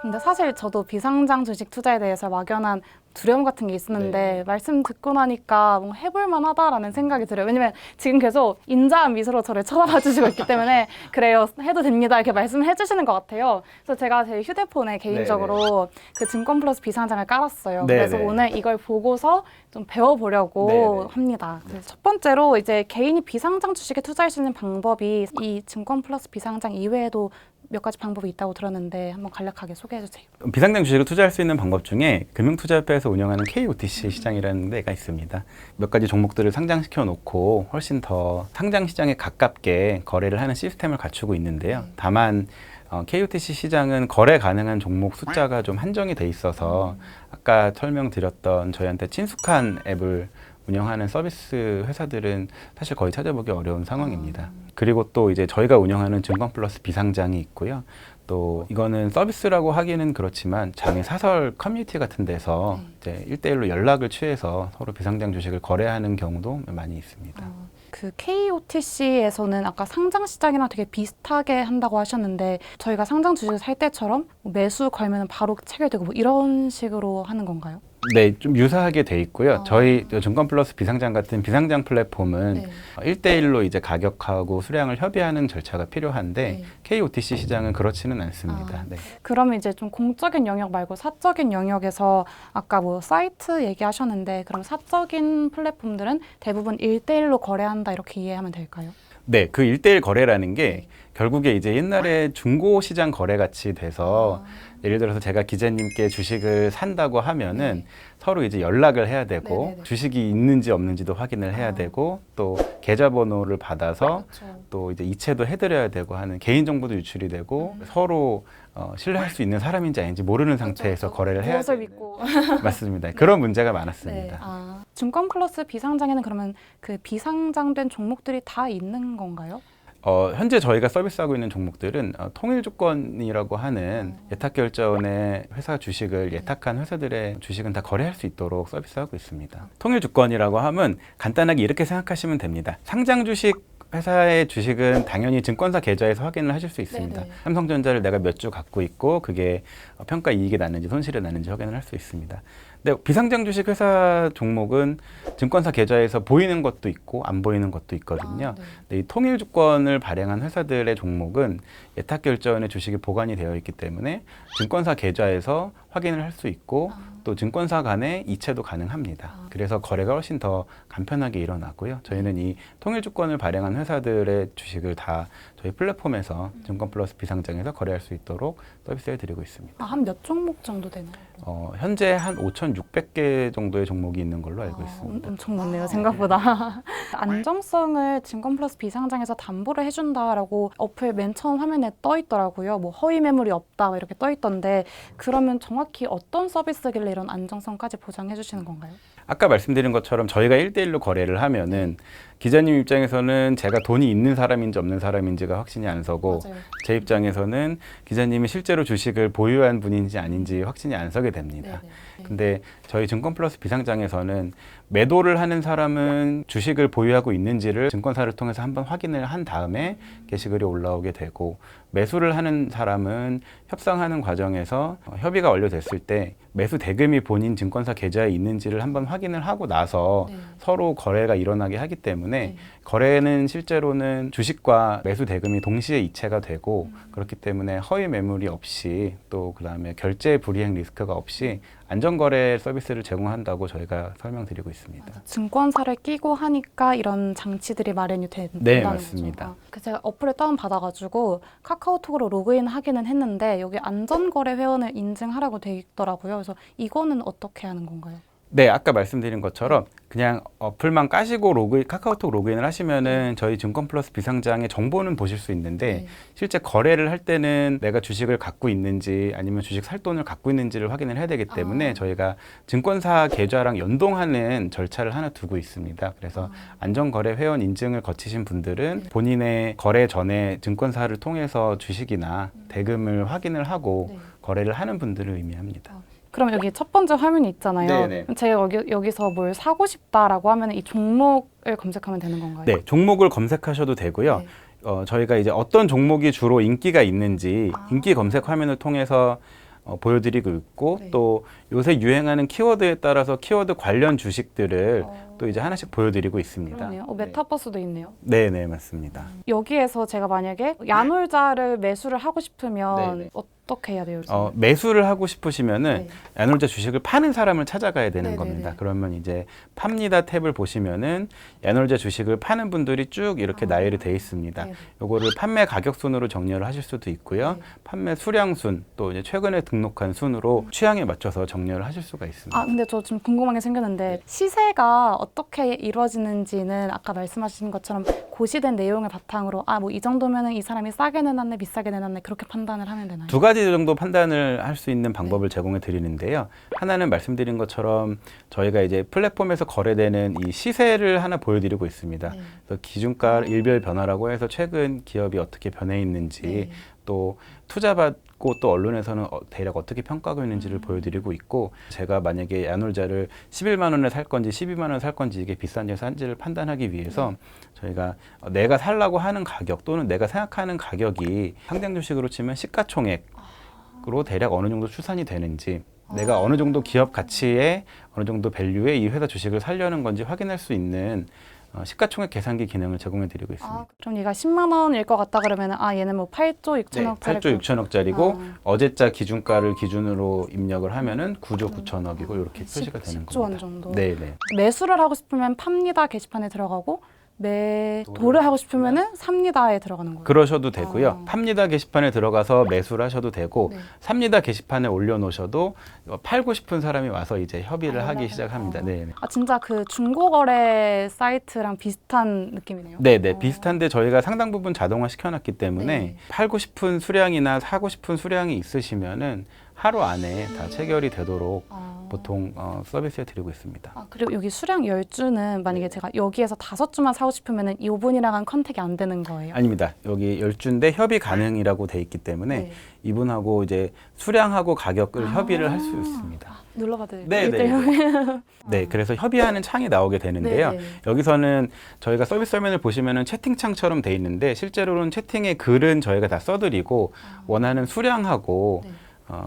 근데 사실 저도 비상장 주식 투자에 대해서 막연한 두려움 같은 게 있었는데 말씀 듣고 나니까 뭔가 해볼 만하다라는 생각이 들어요. 왜냐면 지금 계속 인자한 미소로 저를 쳐다봐 주시고 있기 때문에 그래요 해도 됩니다 이렇게 말씀을 해주시는 것 같아요. 그래서 제가 제 휴대폰에 개인적으로 그 증권 플러스 비상장을 깔았어요. 네네. 그래서 오늘 이걸 보고서 좀 배워보려고 네네. 합니다. 그래서 첫 번째로 이제 개인이 비상장 주식에 투자할 수 있는 방법이 이 증권 플러스 비상장 이외에도 몇 가지 방법이 있다고 들었는데 한번 간략하게 소개해 주세요. 비상장 주식을 투자할 수 있는 방법 중에 금융투자협회에서 운영하는 KOTC 시장이라는 데가 있습니다. 몇 가지 종목들을 상장시켜 놓고 훨씬 더 상장 시장에 가깝게 거래를 하는 시스템을 갖추고 있는데요. 다만 어, KOTC 시장은 거래 가능한 종목 숫자가 좀 한정이 돼 있어서 아까 설명드렸던 저희한테 친숙한 앱을 운영하는 서비스 회사들은 사실 거의 찾아보기 어려운 상황입니다. 그리고 또 이제 저희가 운영하는 증권 플러스 비상장이 있고요. 또 이거는 서비스라고 하기는 그렇지만 장의 사설 커뮤니티 같은 데서 이제 일대일로 연락을 취해서 서로 비상장 주식을 거래하는 경우도 많이 있습니다. 그 KOTC에서는 아까 상장 시장이랑 되게 비슷하게 한다고 하셨는데 저희가 상장 주식을 살 때처럼 뭐 매수 걸면 바로 체결되고 뭐 이런 식으로 하는 건가요? 네, 좀 유사하게 돼 있고요. 아. 저희 증권 플러스 비상장 같은 비상장 플랫폼은 네. 일대일로 이제 가격하고 수량을 협의하는 절차가 필요한데 네. KOTC 시장은 그렇지는 않습니다. 아. 네. 그러면 이제 좀 공적인 영역 말고 사적인 영역에서 아까 뭐 사이트 얘기하셨는데 그럼 사적인 플랫폼들은 대부분 일대일로 거래한다 이렇게 이해하면 될까요? 네, 그 일대일 거래라는 게 결국에 이제 옛날에 중고 시장 거래 같이 돼서 아. 예를 들어서 제가 기자님께 주식을 산다고 하면은 서로 이제 연락을 해야 되고 네. 네네네. 주식이 있는지 없는지도 확인을 해야 아. 되고 또 계좌번호를 받아서 그렇죠. 또 이제 이체도 해드려야 되고 하는 개인 정보도 유출이 되고 음. 서로 어, 신뢰할 수 있는 사람인지 아닌지 모르는 상태에서 그렇죠. 거래를 해야 무엇을 되는 믿고 맞습니다. 그런 문제가 네. 많았습니다. 아, 증권 플러스 비상장에는 그러면 그 비상장된 종목들이 다 있는 건가요? 어, 현재 저희가 서비스하고 있는 종목들은 어, 통일주권이라고 하는 예탁 결제원의 회사 주식을 예탁한 회사들의 주식은 다 거래할 수 있도록 서비스하고 있습니다. 통일주권이라고 하면 간단하게 이렇게 생각하시면 됩니다. 상장 주식 회사의 주식은 당연히 증권사 계좌에서 확인을 하실 수 있습니다. 네네. 삼성전자를 내가 몇 주 갖고 있고 그게 어, 평가 이익이 났는지 손실이 났는지 확인을 할 수 있습니다. 근데 비상장 주식 회사 종목은 증권사 계좌에서 보이는 것도 있고 안 보이는 것도 있거든요. 아, 네. 근데 이 통일 주권을 발행한 회사들의 종목은 예탁 결제원의 주식이 보관이 되어 있기 때문에 증권사 계좌에서 확인을 할 수 있고 아. 또 증권사 간의 이체도 가능합니다. 아. 그래서 거래가 훨씬 더 간편하게 일어나고요. 저희는 이 통일 주권을 발행한 회사들의 주식을 다 저희 플랫폼에서 음. 증권 플러스 비상장에서 거래할 수 있도록 서비스해 드리고 있습니다. 아, 한 몇 종목 정도 되나요? 어, 현재 한 5,600개 정도의 종목이 있는 걸로 알고 아, 있습니다. 엄청 많네요, 생각보다. 안정성을 증권 플러스 비상장에서 담보를 해준다라고 어플 맨 처음 화면에 떠 있더라고요. 뭐 허위 매물이 없다 뭐 이렇게 떠 있던데 그러면 정확히 어떤 서비스길래 이런 안정성까지 보장해 주시는 건가요? 아까 말씀드린 것처럼 저희가 1대1로 거래를 하면은 기자님 입장에서는 제가 돈이 있는 사람인지 없는 사람인지가 확신이 안 서고 맞아요. 제 입장에서는 기자님이 실제로 주식을 보유한 분인지 아닌지 확신이 안 서게 됩니다. 네네. 근데 저희 증권 플러스 비상장에서는 매도를 하는 사람은 주식을 보유하고 있는지를 증권사를 통해서 한번 확인을 한 다음에 게시글이 올라오게 되고 매수를 하는 사람은 협상하는 과정에서 어, 협의가 완료됐을 때 매수 대금이 본인 증권사 계좌에 있는지를 한번 확인을 하고 나서 네. 서로 거래가 일어나게 하기 때문에 네. 거래는 실제로는 주식과 매수 대금이 동시에 이체가 되고 그렇기 때문에 허위 매물이 없이 또 그다음에 결제 불이행 리스크가 없이 안전거래 서비스를 제공한다고 저희가 설명드리고 있습니다. 증권사를 끼고 하니까 이런 장치들이 마련이 된다는 네, 거죠. 맞습니다. 아, 그 제가 어플을 다운 받아가지고 카카오톡으로 로그인 하기는 했는데 여기 안전거래 회원을 인증하라고 돼 있더라고요. 그래서 이거는 어떻게 하는 건가요? 네, 아까 말씀드린 것처럼 그냥 어플만 까시고 로그인, 카카오톡 로그인을 하시면은 저희 증권 플러스 비상장의 정보는 보실 수 있는데 네. 실제 거래를 할 때는 내가 주식을 갖고 있는지 아니면 주식 살 돈을 갖고 있는지를 확인을 해야 되기 때문에 아. 저희가 증권사 계좌랑 연동하는 절차를 하나 두고 있습니다. 그래서 안전거래 회원 인증을 거치신 분들은 아. 네. 본인의 거래 전에 증권사를 통해서 주식이나 대금을 확인을 하고 네. 거래를 하는 분들을 의미합니다. 그럼 여기 첫 번째 화면이 있잖아요. 네네. 제가 여기, 여기 서 뭘 사고 싶다라고 하면 이 종목을 검색하면 되는 건가요? 네, 종목을 검색하셔도 되고요. 네. 어, 저희가 이제 어떤 종목이 주로 인기가 있는지 아. 인기 검색 화면을 통해서 어, 보여드리고 있고 네. 또 요새 유행하는 키워드에 따라서 키워드 관련 주식들을 어. 또 이제 하나씩 보여드리고 있습니다. 그러네요. 어, 메타버스도 있네요. 네, 네, 맞습니다. 여기에서 제가 만약에 야놀자를 매수를 하고 싶으면 네 네. 어떻게 해야 돼요? 요즘? 어, 매수를 하고 싶으시면은 네. 야놀자 주식을 파는 사람을 찾아가야 되는 네네네. 겁니다. 그러면 이제 팝니다 탭을 보시면은 야놀자 주식을 파는 분들이 쭉 이렇게 아. 나열이 돼 있습니다. 네네. 요거를 판매 가격 순으로 정렬을 하실 수도 있고요. 네. 판매 수량 순, 또 이제 최근에 등록한 순으로 취향에 맞춰서 정렬을 하실 수가 있습니다. 아 근데 저좀 궁금한 게 생겼는데 네. 시세가 어떻게 이루어지는지는 아까 말씀하신 것처럼 고시된 내용을 바탕으로 아 뭐 이 정도면은 이 사람이 싸게 내놨네 비싸게 내놨네 그렇게 판단을 하면 되나요? 두 가지 정도 판단을 할 수 있는 방법을 네. 제공해 드리는데요. 하나는 말씀드린 것처럼 저희가 이제 플랫폼에서 거래되는 이 시세를 하나 보여드리고 있습니다. 네. 그래서 기준가 일별 변화라고 해서 최근 기업이 어떻게 변해 있는지 네. 또 투자받 고 또 언론에서는 어- 대략 어떻게 평가하고 있는지를 음. 보여드리고 있고 제가 만약에 야놀자를 11만 원에 살 건지 12만 원에 살 건지 이게 비싼지 싼지를 판단하기 위해서 네. 저희가 어, 내가 살라고 하는 가격 또는 내가 생각하는 가격이 상장 주식으로 치면 시가총액으로 대략 어느 정도 추산이 되는지 내가 어느 정도 기업 가치에 어느 정도 밸류에 이 회사 주식을 살려는 건지 확인할 수 있는 어, 시가총액 계산기 기능을 제공해 드리고 있습니다. 아, 그럼 얘가 10만 원일 것 같다 그러면 아 얘는 뭐 8조 6천억 네, 8조 6천억짜리고 아. 어제자 기준가를 기준으로 입력을 하면은 9조 9천억이고 이렇게 표시가 되는 10조 원 겁니다. 정도. 네, 네. 매수를 하고 싶으면 팝니다 게시판에 들어가고 매 도를 하고 싶으면은 삽니다에 들어가는 거예요. 그러셔도 되고요. 아. 팝니다 게시판에 들어가서 매수를 하셔도 되고 네. 삽니다 게시판에 올려놓으셔도 팔고 싶은 사람이 와서 이제 협의를 아, 하기. 시작합니다. 어. 네, 네. 아 진짜 그 중고거래 사이트랑 비슷한 느낌이네요. 네, 네. 어. 비슷한데 저희가 상당 부분 자동화 시켜놨기 때문에 네. 팔고 싶은 수량이나 사고 싶은 수량이 있으시면은 하루 안에 다 체결이 되도록 아. 보통 어, 서비스해 드리고 있습니다. 아, 그리고 여기 수량 10주는 만약에 제가 여기에서 다섯 주만 사고 싶으면은 이분이랑은 컨택이 안 되는 거예요. 아닙니다. 여기 열주인데 협의 가능이라고 돼 있기 때문에 네. 이분하고 이제 수량하고 가격을 아. 협의를 할 수 있습니다. 눌러봐도 돼요? 네, 네. 네, 그래서 협의하는 창이 나오게 되는데요. 네, 네. 여기서는 저희가 서비스 화면을 보시면은 채팅창처럼 돼 있는데 실제로는 채팅의 글은 저희가 다 써드리고 원하는 수량하고 네. 어,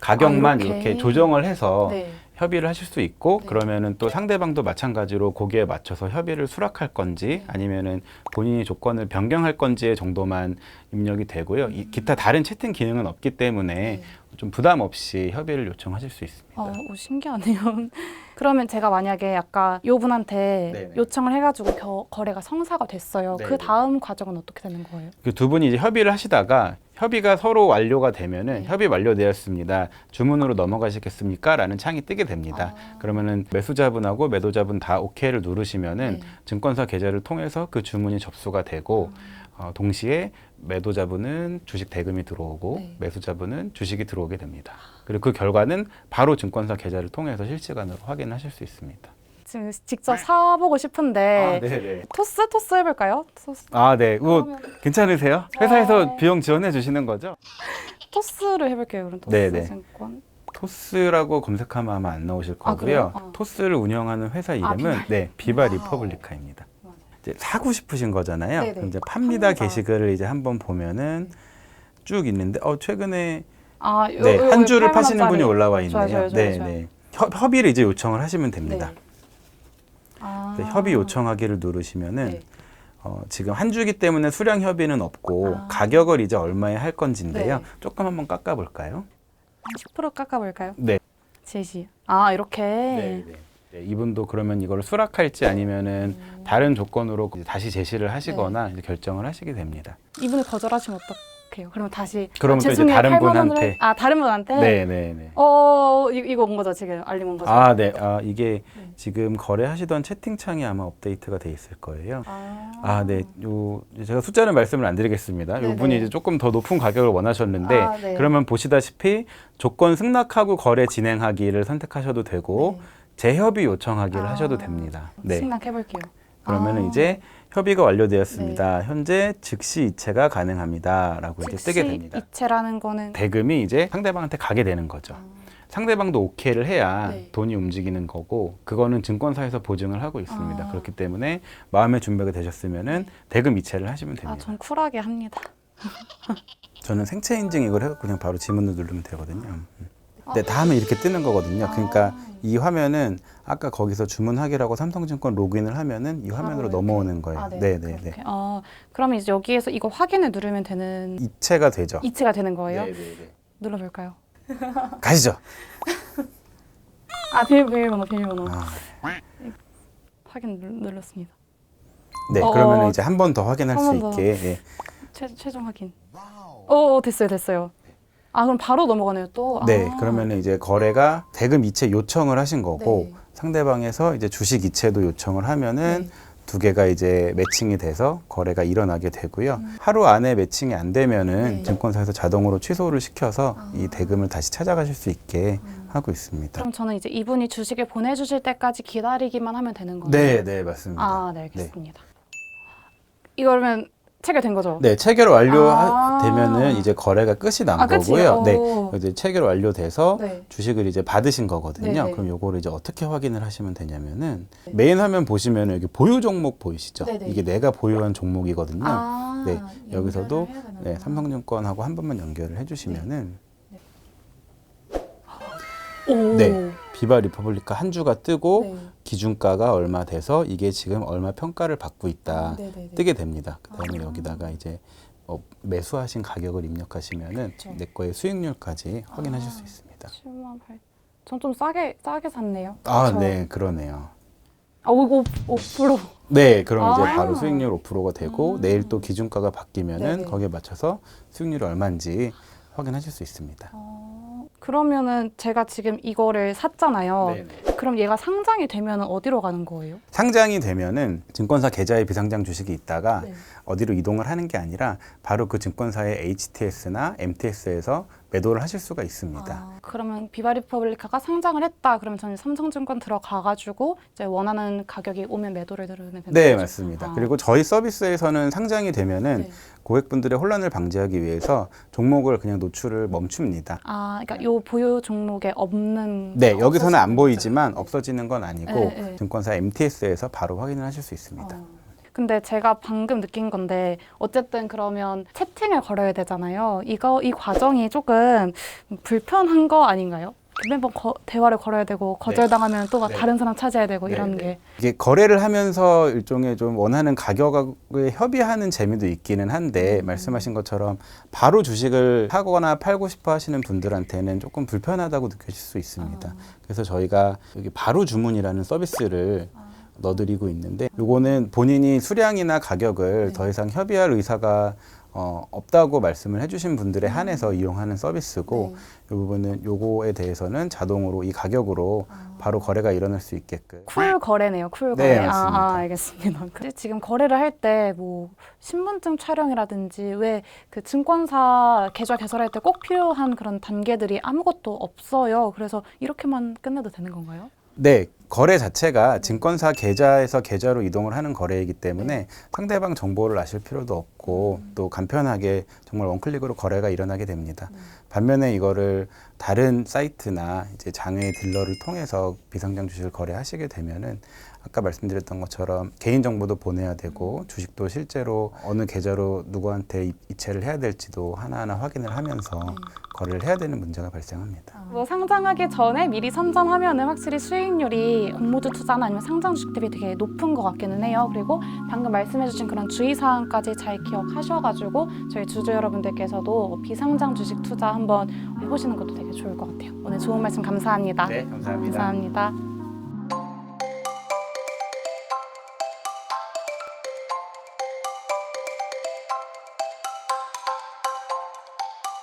가격만 아, 이렇게? 이렇게 조정을 해서 네. 협의를 하실 수 있고 네. 그러면은 또 상대방도 마찬가지로 거기에 맞춰서 협의를 수락할 건지 네. 아니면은 본인이 조건을 변경할 건지의 정도만 입력이 되고요. 이 기타 다른 채팅 기능은 없기 때문에 음. 네. 좀 부담 없이 협의를 요청하실 수 있습니다. 어, 오, 신기하네요. 그러면 제가 만약에 아까 요 분한테 네네. 요청을 해가지고 겨, 거래가 성사가 됐어요. 네네. 그 다음 과정은 어떻게 되는 거예요? 그 두 분이 이제 협의를 하시다가 협의가 서로 완료가 되면은 네. 협의 완료되었습니다. 주문으로 넘어가시겠습니까? 라는 창이 뜨게 됩니다. 아. 그러면은 매수자분하고 매도자분 다 오케이를 누르시면은 네. 증권사 계좌를 통해서 그 주문이 접수가 되고 어, 동시에 매도자분은 주식 대금이 들어오고 네. 매수자분은 주식이 들어오게 됩니다. 그리고 그 결과는 바로 증권사 계좌를 통해서 실시간으로 확인하실 수 있습니다. 지금 직접 사보고 싶은데 네네. 토스 토스 해볼까요? 토스, 아, 네. 뭐 그러면 괜찮으세요? 회사에서 네. 비용 지원해 주시는 거죠? 토스를 해볼게요. 그럼 토스 네네. 증권. 토스라고 검색하면 아마 안 나오실 아, 거고요. 그래요? 어. 토스를 운영하는 회사 이름은 비발. 네 비바 와우. 리퍼블리카입니다. 맞아요. 이제 사고 싶으신 거잖아요. 네네. 그럼 이제 팝니다 팝니다. 게시글을 이제 한번 보면은 쭉 있는데 어 최근에 아, 요, 네, 요, 한 8만 파시는 분이. 올라와 있네요. 좋아요, 좋아요, 네, 좋아요. 네. 협, 협의를 이제 요청을 하시면 됩니다. 네. 아. 네, 협의 요청하기를 누르시면은 네. 어, 지금 한 주기 때문에 수량 협의는 없고 아. 가격을 이제 얼마에 할 건지인데요. 네. 조금 한번 깎아볼까요? 10% 깎아볼까요? 네. 제시. 아 이렇게. 네, 네. 네, 이분도 그러면 이걸 수락할지 아니면은 다른 조건으로 다시 제시를 하시거나 이제 결정을 하시게 됩니다. 이분이 거절하시면 어떡 해요? 그러면 다시 그러면 아, 또 이제 죄송해요. 다른 8만 원을 분한테. 아 다른 분한테 네, 네, 네. 어 이, 이거 온 거죠 지금 알림 온 거죠? 아, 네. 아, 이게 네. 지금 거래하시던 채팅창이 아마 업데이트가 돼 있을 거예요. 아, 아, 네. 요 제가 숫자는 말씀을 안 드리겠습니다. 네네. 요 분이 이제 조금 더 높은 가격을 원하셨는데 아, 네. 그러면 보시다시피 조건 승낙하고 거래 진행하기를 선택하셔도 되고 네. 재협의 요청하기를 아, 하셔도 됩니다. 네. 승낙해볼게요. 그러면 은 아. 이제 협의가 완료되었습니다. 현재 즉시 이체가 가능합니다라고 이제 뜨게 됩니다. 이체라는 거는 대금이 이제 상대방한테 가게 되는 거죠. 상대방도 오케이를 해야 네. 돈이 움직이는 거고 그거는 증권사에서 보증을 하고 있습니다. 아. 그렇기 때문에 마음의 준비가 되셨으면은 대금 이체를 하시면 아, 됩니다. 전 쿨하게 합니다. 저는 생체 인증 이걸 해서 그냥 바로 지문을 누르면 되거든요. 음. 네, 다 하면 이렇게 뜨는 거거든요. 그러니까 이 화면은 아까 거기서 주문하기라고 삼성증권 로그인을 하면은 이 화면으로 이렇게? 넘어오는 거예요. 아, 네, 네, 네. 그렇게. 어, 그러면 이제 여기에서 이거 확인을 누르면 되는 이체가 되죠. 이체가 되는 거예요? 네, 네, 네. 눌러볼까요? 가시죠. 아 비밀번호 비밀번호 아, 확인 눌- 눌렀습니다. 네, 어, 그러면 어. 이제 한 번 더 확인할 한번 수 더. 있게. 예. 최, 최종 확인. 어 됐어요 됐어요. 아 그럼 바로 넘어가네요 또. 네, 아. 그러면 이제 거래가 대금 이체 요청을 하신 거고 네. 상대방에서 이제 주식 이체도 요청을 하면은 네. 두 개가 이제 매칭이 돼서 거래가 일어나게 되고요. 하루 안에 매칭이 안 되면은 음. 네. 증권사에서 자동으로 취소를 시켜서 아. 이 대금을 다시 찾아가실 수 있게 하고 있습니다. 그럼 저는 이제 이분이 주식을 보내주실 때까지 기다리기만 하면 되는 거예요? 네, 네, 맞습니다. 아, 네, 알겠습니다. 이거면 체결된 거죠? 네, 체결 아. 완료되면은 이제 거래가 끝이 난 아? 거고요. 네. 오. 이제 체결 완료돼서 네. 주식을 이제 받으신 거거든요. 네, 네. 그럼 요거를 이제 어떻게 확인을 하시면 되냐면은 네. 메인 화면 보시면은 여기 보유 종목 보이시죠? 네, 네. 이게 내가 보유한 종목이거든요. 아, 네, 여기서도. 네, 삼성증권하고 한 번만 연결을 해주시면은 오. 네. 비바 리퍼블리카 한 주가 뜨고 네. 기준가가 얼마 돼서 이게 지금 얼마 평가를 받고 있다 네, 네, 네. 뜨게 됩니다. 그다음에 아. 여기다가 이제 어, 매수하신 가격을 입력하시면은 그렇죠. 내 거의 수익률까지 확인하실 아. 수 있습니다. 7만 8. 전좀 싸게 싸게 샀네요. 아, 저- 네, 그러네요. 아, 5, 5%. 네, 그럼 아. 이제 바로 수익률 5%가 되고 음. 내일 또 기준가가 바뀌면은 네네. 거기에 맞춰서 수익률이 얼마인지 확인하실 수 있습니다. 어, 그러면은 제가 지금 이거를 샀잖아요. 네네. 그럼 얘가 상장이 되면 어디로 가는 거예요? 상장이 되면은 증권사 계좌에 비상장 주식이 있다가 네. 어디로 이동을 하는 게 아니라 바로 그 증권사의 HTS나 MTS에서 매도를 하실 수가 있습니다. 아, 그러면 비바리퍼블리카가 상장을 했다. 그러면 저는 삼성증권 들어가가지고 이제 원하는 가격이 오면 매도를 누르면 되는 네, 거죠? 맞습니다. 아. 그리고 저희 서비스에서는 상장이 되면은 네. 고객분들의 혼란을 방지하기 위해서 종목을 그냥 노출을 멈춥니다. 아, 그러니까 요 보유 종목에 없는 네, 거 여기서는 안 보이지만 없어지는 건 아니고 네, 네. 증권사 MTS에서 바로 확인을 하실 수 있습니다. 어. 근데 제가 방금 느낀 건데 어쨌든 그러면 채팅을 걸어야 되잖아요. 이거 이 과정이 조금 불편한 거 아닌가요? 매번 거- 대화를 걸어야 되고 거절당하면 또막 네. 다른 사람 찾아야 되고 네, 이런 네. 게 이게 거래를 하면서 일종의 좀 원하는 가격에 협의하는 재미도 있기는 한데 음. 말씀하신 것처럼 바로 주식을 사거나 팔고 싶어 하시는 분들한테는 조금 불편하다고 느껴질 수 있습니다. 아. 그래서 저희가 여기 바로 주문이라는 서비스를 아. 넣어드리고 있는데 요거는 본인이 수량이나 가격을 네. 더 이상 협의할 의사가 어, 없다고 말씀을 해주신 분들에 한해서 이용하는 서비스고 음. 네. 이 부분은 요거에 대해서는 자동으로 이 가격으로 아. 바로 거래가 일어날 수 있게끔 쿨 거래네요. 쿨 네, 거래. 맞습니다. 아, 아, 알겠습니다. 근데 지금 거래를 할 때 뭐 신분증 촬영이라든지 왜 그 증권사 계좌 개설할 때 꼭 필요한 그런 단계들이 아무것도 없어요. 그래서 이렇게만 끝내도 되는 건가요? 네, 거래 자체가 증권사 계좌에서 계좌로 이동을 하는 거래이기 때문에 상대방 정보를 아실 필요도 없고 또 간편하게 정말 원클릭으로 거래가 일어나게 됩니다. 반면에 이거를 다른 사이트나 이제 장외 딜러를 통해서 비상장 주식을 거래하시게 되면은 아까 말씀드렸던 것처럼 개인 정보도 보내야 되고 주식도 실제로 어느 계좌로 누구한테 이- 이체를 해야 될지도 하나하나 확인을 하면서 거래를 해야 되는 문제가 발생합니다. 뭐 상장하기 전에 미리 선점하면은 확실히 수익률이 공모주 투자나 아니면 상장 주식 대비 되게 높은 것 같기는 해요. 그리고 방금 말씀해주신 그런 주의사항까지 잘 기억하셔가지고 저희 주주 여러분들께서도 비상장 주식 투자 한번 해보시는 것도 되게 좋을 것 같아요. 오늘 좋은 말씀 감사합니다. 네, 감사합니다. 감사합니다.